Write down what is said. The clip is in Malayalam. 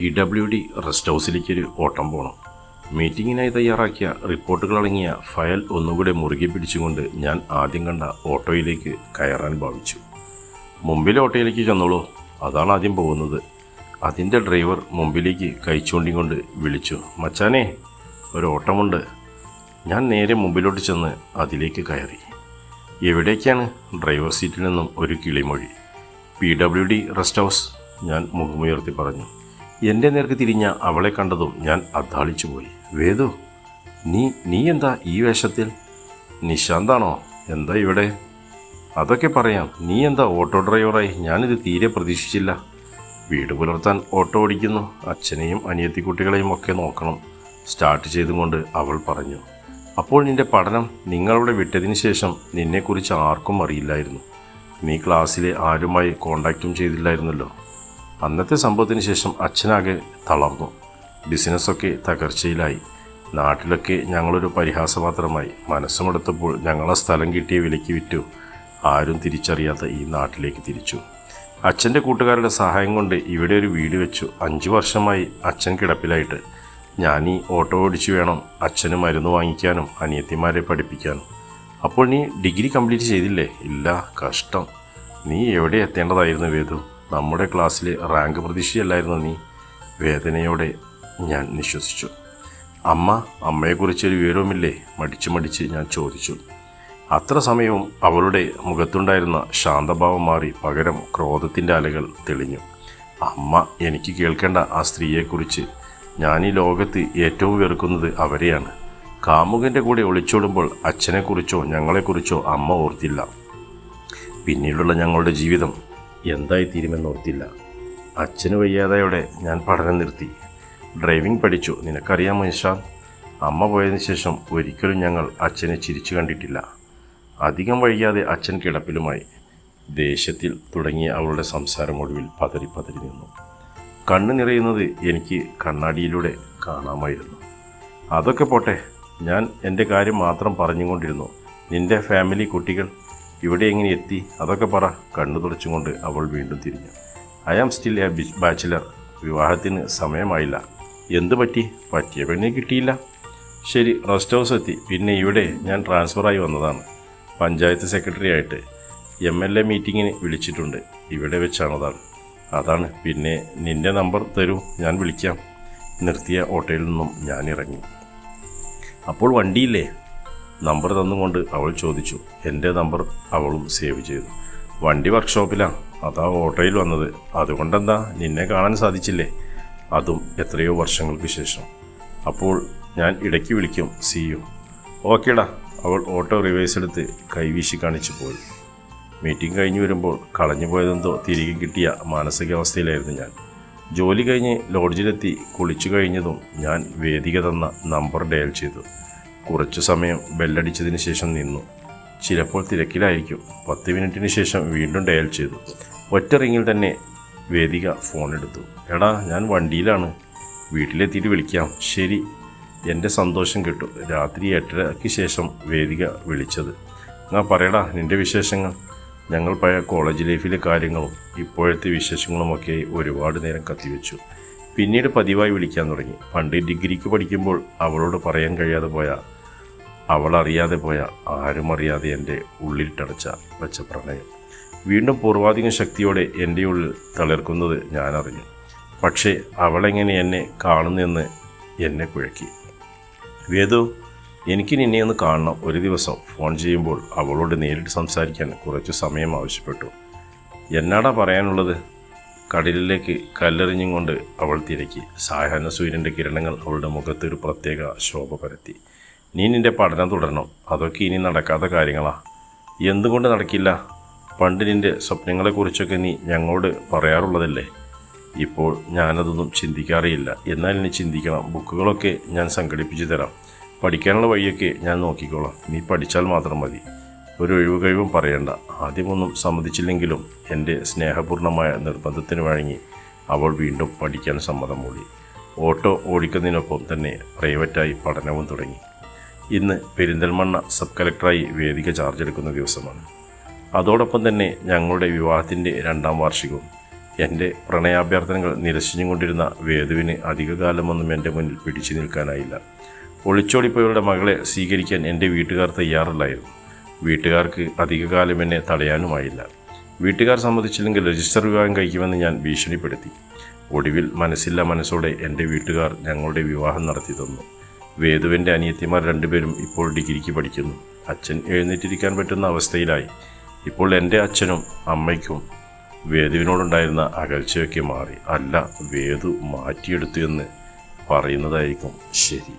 ഇ ഡബ്ല്യു ഡി റെസ്റ്റ് ഹൗസിലേക്ക് ഒരു ഓട്ടം പോകണം മീറ്റിങ്ങിനായി തയ്യാറാക്കിയ റിപ്പോർട്ടുകളടങ്ങിയ ഫയൽ ഒന്നുകൂടെ മുറുകെ പിടിച്ചുകൊണ്ട് ഞാൻ ആദ്യം കണ്ട ഓട്ടോയിലേക്ക് കയറാൻ ഭാവിച്ചു. മുമ്പിലെ ഓട്ടോയിലേക്ക് ചെന്നോളൂ. അതാണ് ആദ്യം പോകുന്നത്. അതിന്റെ ഡ്രൈവർ മുമ്പിലേക്ക് കൈച്ചൂണ്ടിക്കൊണ്ട് വിളിച്ചു മച്ചാനെ ഒരു ഓട്ടമുണ്ട്. ഞാൻ നേരെ മുമ്പിലോട്ട് ചെന്ന് അതിലേക്ക് കയറി. എവിടേക്കാണ്? ഡ്രൈവർ സീറ്റിൽ നിന്നും ഒരു കിളിമൊഴി. P W D rest house ഞാൻ മുഖമുയർത്തി പറഞ്ഞു. എന്റെ നേർക്ക് തിരിഞ്ഞ അവളെ കണ്ടതും ഞാൻ അദ്ധാളിച്ചു പോയി. വേദു നീ നീ എന്താ ഈ വേഷത്തിൽ? നിശാന്താണോ? എന്താ ഇവിടെ? അതൊക്കെ പറയാം. നീ എന്താ ഓട്ടോ ഡ്രൈവറായി? ഞാനിത് തീരെ പ്രതീക്ഷിച്ചില്ല. വീട് പുലർത്താൻ ഓട്ടോ ഓടിക്കുന്നു. അച്ഛനെയും അനിയത്തിക്കുട്ടികളെയും ഒക്കെ നോക്കണം. സ്റ്റാർട്ട് ചെയ്തുകൊണ്ട് അവൾ പറഞ്ഞു അപ്പോൾ നിന്റെ പഠനം നിങ്ങളവിടെ വിട്ടതിന് ശേഷം നിന്നെക്കുറിച്ച് ആർക്കും അറിയില്ലായിരുന്നു. നീ ക്ലാസ്സിലെ ആരുമായി കോണ്ടാക്റ്റും ചെയ്തില്ലായിരുന്നല്ലോ. അന്നത്തെ സംഭവത്തിന് ശേഷം അച്ഛനാകെ തളർന്നു. ബിസിനസ്സൊക്കെ തകർച്ചയിലായി. നാട്ടിലൊക്കെ ഞങ്ങളൊരു പരിഹാസപാത്രമായി. മനസ്സുമെടുത്തപ്പോൾ ഞങ്ങളെ സ്ഥലം കിട്ടിയ വിലയ്ക്ക് വിറ്റു. ആരും തിരിച്ചറിയാത്ത ഈ നാട്ടിലേക്ക് തിരിച്ചു. അച്ഛന്റെ കൂട്ടുകാരുടെ സഹായം കൊണ്ട് ഇവിടെ ഒരു വീട് വെച്ചു. അഞ്ച് വർഷമായി അച്ഛൻ കിടപ്പിലായിട്ട്. ഞാൻ ഈ ഓട്ടോ ഓടിച്ചു വേണം അച്ഛന് മരുന്ന് വാങ്ങിക്കാനും അനിയത്തിമാരെ പഠിപ്പിക്കാനും. അപ്പോൾ നീ ഡിഗ്രി കംപ്ലീറ്റ് ചെയ്തില്ലേ? ഇല്ല കഷ്ടം. നീ എവിടെ എത്തേണ്ടതായിരുന്നു വേദു? നമ്മുടെ ക്ലാസ്സിലെ റാങ്ക് പ്രതീക്ഷയല്ലായിരുന്നു നീ. വേദനയോടെ ഞാൻ നിശ്വസിച്ചു. അമ്മ അമ്മയെക്കുറിച്ചൊരു വിവരവുമില്ലേ? മടിച്ചു മടിച്ച് ഞാൻ ചോദിച്ചു. അത്ര സമയവും അവളുടെ മുഖത്തുണ്ടായിരുന്ന ശാന്തഭാവം മാറി പകരം ക്രോധത്തിന്റെ അലകൾ തെളിഞ്ഞു. അമ്മ എനിക്ക് കേൾക്കേണ്ട ആ സ്ത്രീയെക്കുറിച്ച് ഞാൻ ഈ ലോകത്ത് ഏറ്റവും വെറുക്കുന്നത് അവരെയാണ്. കാമുകന്റെ കൂടെ ഒളിച്ചോടുമ്പോൾ അച്ഛനെക്കുറിച്ചോ ഞങ്ങളെക്കുറിച്ചോ അമ്മ ഓർത്തില്ല. പിന്നീടുള്ള ഞങ്ങളുടെ ജീവിതം എന്തായി തീരുമെന്നോർത്തില്ല അച്ഛന് വയ്യാതായോടെ ഞാൻ പഠനം നിർത്തി. ഡ്രൈവിംഗ് പഠിച്ചു. നിനക്കറിയാമോ നിഷാന്ത് അമ്മ പോയതിന് ശേഷം ഒരിക്കലും ഞങ്ങൾ അച്ഛനെ ചിരിച്ചു കണ്ടിട്ടില്ല. അധികം വൈകാതെ അച്ഛൻ കിടപ്പിലുമായി. ദേഷ്യത്തിൽ തുടങ്ങിയ അവളുടെ സംസാരമൊടുവിൽ പതറി പതറി നിന്നു. കണ്ണു നിറയുന്നത് എനിക്ക് കണ്ണാടിയിലൂടെ കാണാമായിരുന്നു. അതൊക്കെ പോട്ടെ ഞാൻ എന്റെ കാര്യം മാത്രം പറഞ്ഞുകൊണ്ടിരുന്നു. നിന്റെ ഫാമിലി കുട്ടികൾ ഇവിടെ എങ്ങനെ എത്തി? അതൊക്കെ പറ. കണ്ണു തുടച്ചുകൊണ്ട് അവൾ വീണ്ടും തിരിഞ്ഞു. I am still a bachelor വിവാഹത്തിന് സമയമായില്ല. എന്തു പറ്റി? പറ്റിയ പെണ്ണി കിട്ടിയില്ല. ശരി റെസ്റ്റ് ഹൗസ് എത്തി. പിന്നെ ഇവിടെ ഞാൻ ട്രാൻസ്ഫറായി വന്നതാണ്. പഞ്ചായത്ത് സെക്രട്ടറി ആയിട്ട് എം എൽ എ മീറ്റിങ്ങിന് വിളിച്ചിട്ടുണ്ട്. ഇവിടെ വെച്ചാണ് അതാണ്. പിന്നെ നിന്റെ നമ്പർ തരൂ. ഞാൻ വിളിക്കാം. നിർത്തിയ ഓട്ടോയിൽ നിന്നും ഞാൻ ഇറങ്ങി. അപ്പോൾ വണ്ടിയില്ലേ? നമ്പർ തന്നുകൊണ്ട് അവൾ ചോദിച്ചു എന്റെ നമ്പർ അവളും സേവ് ചെയ്തു. വണ്ടി വർക്ക്ഷോപ്പിലാണ് അതാ ഓട്ടോയിൽ വന്നത്. അതുകൊണ്ടെന്താ നിന്നെ കാണാൻ സാധിച്ചില്ലേ? അതും എത്രയോ വർഷങ്ങൾക്ക് ശേഷം. അപ്പോൾ ഞാൻ ഇടയ്ക്ക് വിളിക്കും സി യു. ഓക്കേടാ. അവൾ ഓട്ടോ റിവേഴ്സ് എടുത്ത് കൈവീശി കാണിച്ചു പോയി. മീറ്റിംഗ് കഴിഞ്ഞു വരുമ്പോൾ കളഞ്ഞു പോയതെന്തോ തിരികെ കിട്ടിയ മാനസികാവസ്ഥയിലായിരുന്നു ഞാൻ. ജോലി കഴിഞ്ഞ് ലോഡ്ജിലെത്തി കുളിച്ചു കഴിഞ്ഞതും ഞാൻ വേദിക തന്ന നമ്പർ ഡയൽ ചെയ്തു. കുറച്ചു സമയം ബെല്ലടിച്ചതിന് ശേഷം നിന്നു. ചിലപ്പോൾ തിരക്കിലായിരിക്കും. പത്ത് മിനിറ്റിന് ശേഷം വീണ്ടും ഡയൽ ചെയ്തു. ഒറ്റ റിങ്ങിൽ തന്നെ വേദിക ഫോൺ എടുത്തു എടാ ഞാൻ വണ്ടിയിലാണ്. വീട്ടിലെത്തിയിട്ട് വിളിക്കാം. ശരി. എന്റെ സന്തോഷം കിട്ടു. രാത്രി എട്ടരയ്ക്ക് ശേഷം വേദിക വിളിച്ചത്. എന്നാ പറയടാ നിന്റെ വിശേഷങ്ങൾ? ഞങ്ങൾ പഴയ കോളേജ് ലൈഫിലെ കാര്യങ്ങളും ഇപ്പോഴത്തെ വിശേഷങ്ങളുമൊക്കെ ഒരുപാട് നേരം കത്തിവെച്ചു. പിന്നീട് പതിവായി വിളിക്കാൻ തുടങ്ങി. പണ്ട് ഡിഗ്രിക്ക് പഠിക്കുമ്പോൾ അവളോട് പറയാൻ കഴിയാതെ പോയ അവൾ അറിയാതെ പോയ ആരും അറിയാതെ എന്റെ ഉള്ളിൽ ഉള്ളിലിട്ടടച്ച വെച്ച പ്രണയം. വീണ്ടും പൂർവാധിക ശക്തിയോടെ എന്റെ ഉള്ളിൽ തളിർക്കുന്നത് ഞാനറിഞ്ഞു. പക്ഷേ അവളെങ്ങനെ എന്നെ കാണുന്നെന്ന് എന്നെ കുഴക്കി. വേദു എനിക്ക് നിന്നെ ഒന്ന് കാണണം. ഒരു ദിവസം ഫോൺ ചെയ്യുമ്പോൾ അവളോട് നേരിട്ട് സംസാരിക്കാൻ കുറച്ച് സമയം ആവശ്യപ്പെട്ടു. എന്നാടാ പറയാനുള്ളത്? കടലിലേക്ക് കല്ലെറിഞ്ഞും കൊണ്ട് അവൾ തിരക്കി. സായാഹ്ന സൂര്യന്റെ കിരണങ്ങൾ അവളുടെ മുഖത്ത് ഒരു പ്രത്യേക ശോഭ പരത്തി. നീ നിന്റെ പഠനം തുടരണം. അതൊക്കെ ഇനി നടക്കാത്ത കാര്യങ്ങളാണ് എന്തുകൊണ്ട് നടക്കില്ല? പണ്ട് നിന്റെ സ്വപ്നങ്ങളെക്കുറിച്ചൊക്കെ നീ ഞങ്ങളോട് പറയാറുള്ളതല്ലേ? ഇപ്പോൾ ഞാനതൊന്നും ചിന്തിക്കാറില്ല എന്നാൽ ഇനി ചിന്തിക്കണം. ബുക്കുകളൊക്കെ ഞാൻ സംഘടിപ്പിച്ചു തരാം. പഠിക്കാനുള്ള വഴിയൊക്കെ ഞാൻ നോക്കിക്കോളാം. നീ പഠിച്ചാൽ മാത്രം മതി. ഒരു ഒഴിവ് കഴിവും പറയണ്ട. ആദ്യമൊന്നും സമ്മതിച്ചില്ലെങ്കിലും എന്റെ സ്നേഹപൂർണമായ നിർബന്ധത്തിന് വഴങ്ങി അവൾ വീണ്ടും പഠിക്കാൻ സമ്മതം മൂടി. ഓട്ടോ ഓടിക്കുന്നതിനൊപ്പം തന്നെ പ്രൈവറ്റായി പഠനവും തുടങ്ങി. ഇന്ന് പെരിന്തൽമണ്ണ സബ് കലക്ടറായി വേദിക ചാർജ് എടുക്കുന്ന ദിവസമാണ്. അതോടൊപ്പം തന്നെ ഞങ്ങളുടെ വിവാഹത്തിന്റെ രണ്ടാം വാർഷികവും എന്റെ പ്രണയാഭ്യർത്ഥനകൾ നിരസിച്ചുകൊണ്ടിരുന്ന വേദുവിന് അധികകാലമൊന്നും എന്റെ മുന്നിൽ പിടിച്ചു നിൽക്കാനായില്ല. ഒളിച്ചോടിപ്പോയവരുടെ മകളെ സ്വീകരിക്കാൻ എന്റെ വീട്ടുകാർ തയ്യാറല്ലായിരുന്നു. വീട്ടുകാർക്ക് അധികകാലം എന്നെ തടയാനുമായില്ല. വീട്ടുകാർ സമ്മതിച്ചില്ലെങ്കിൽ രജിസ്റ്റർ വിവാഹം കഴിക്കുമെന്ന് ഞാൻ ഭീഷണിപ്പെടുത്തി. ഒടുവിൽ മനസ്സില്ല മനസ്സോടെ എന്റെ വീട്ടുകാർ ഞങ്ങളുടെ വിവാഹം നടത്തി തന്നു. വേദുവിന്റെ അനിയത്തിമാർ രണ്ടുപേരും ഇപ്പോൾ ഡിഗ്രിക്ക് പഠിക്കുന്നു. അച്ഛൻ എഴുന്നേറ്റിരിക്കാൻ പറ്റുന്ന അവസ്ഥയിലായി. ഇപ്പോൾ എന്റെ അച്ഛനും അമ്മയ്ക്കും വേദുവിനോടുണ്ടായിരുന്ന അകൽച്ചയൊക്കെ മാറി. അല്ല വേദു മാറ്റിയെടുത്തു എന്ന് പറയുന്നതായിരിക്കും ശരി.